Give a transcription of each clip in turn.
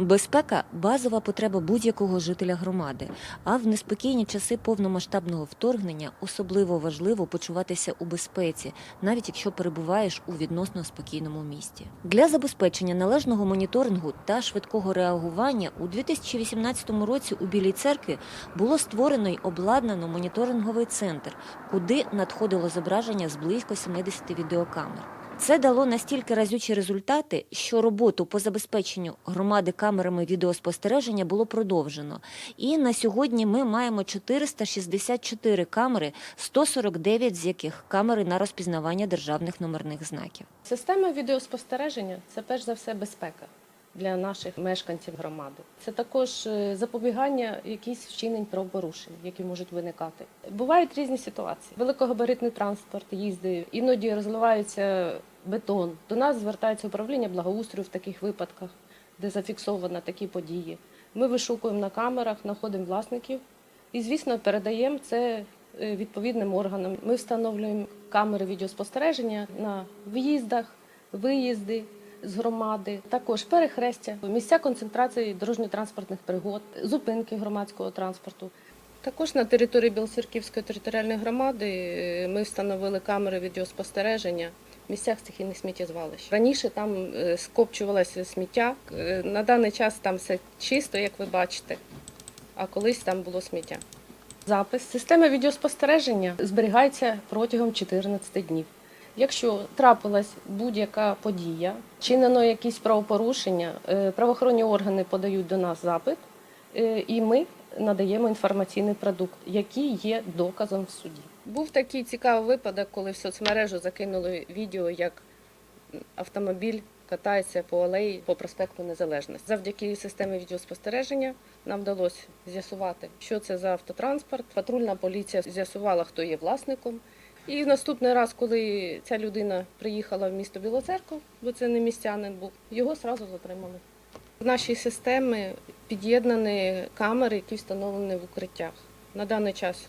Безпека базова потреба будь-якого жителя громади. А в неспокійні часи повномасштабного вторгнення особливо важливо почуватися у безпеці, навіть якщо перебуваєш у відносно спокійному місті. Для забезпечення належного моніторингу та швидкого реагування у 2018 році у Білій церкві було створено й обладнано моніторинговий центр, куди надходило зображення з близько 70 відеокамер. Це дало настільки разючі результати, що роботу по забезпеченню громади камерами відеоспостереження було продовжено. І на сьогодні ми маємо 464 камери, 149 з яких камери на розпізнавання державних номерних знаків. Система відеоспостереження це перш за все безпека для наших мешканців громади. Це також е, запобігання якихось вчинень правопорушень, які можуть виникати. Бувають різні ситуації. Великогабаритний транспорт їздить, іноді розливається бетон. До нас звертається управління благоустрою в таких випадках, де зафіксовано такі події. Ми вишукуємо на камерах, знаходимо власників і, звісно, передаємо це е, відповідним органам. Ми встановлюємо камери відеоспостереження на в'їздах, виїзди з громади, також перехрестя, місця концентрації дорожньо-транспортних пригод, зупинки громадського транспорту. Також на території Білоцерківської територіальної громади е, ми встановили камери відеоспостереження в місцях стихійних сміттєзвалищ. Раніше там е, скопчувалося сміття. Е, На даний час там все чисто, як ви бачите, а колись там було сміття. Запис системи відеоспостереження зберігається протягом 14 днів. Якщо трапилась будь-яка подія, чинено якісь правопорушення, е, правоохоронні органи подають до нас запит, е, і ми надаємо інформаційний продукт, який є доказом в суді. Був такий цікавий випадок, коли в соцмережу закинули відео, як автомобіль катається по алеї по проспекту Незалежності. Завдяки системі відеоспостереження нам вдалося з'ясувати, що це за автотранспорт. Патрульна поліція з'ясувала, хто є власником. І наступний раз, коли ця людина приїхала в місто Білоцерков, бо це не містянин був, його одразу затримали. В нашій системі під'єднані камери, які встановлені в укриттях на даний час.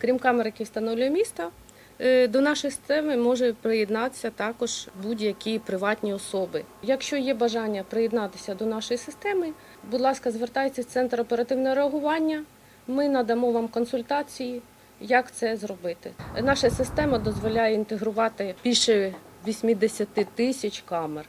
Крім камер, які встановлює місто, е, до нашої системи може приєднатися також будь-які приватні особи. Якщо є бажання приєднатися до нашої системи, будь ласка, звертайтеся в центр оперативного реагування. Ми надамо вам консультації, як це зробити. Наша система дозволяє інтегрувати більше 80 тисяч камер.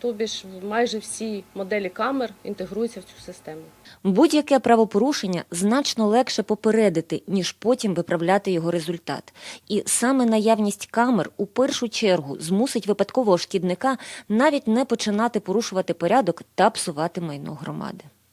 Тобі ж майже всі моделі камер інтегруються в цю систему. Будь-яке правопорушення значно легше попередити, ніж потім виправляти його результат. І саме наявність камер у першу чергу змусить випадкового шкідника навіть не починати порушувати порядок та псувати майно громади.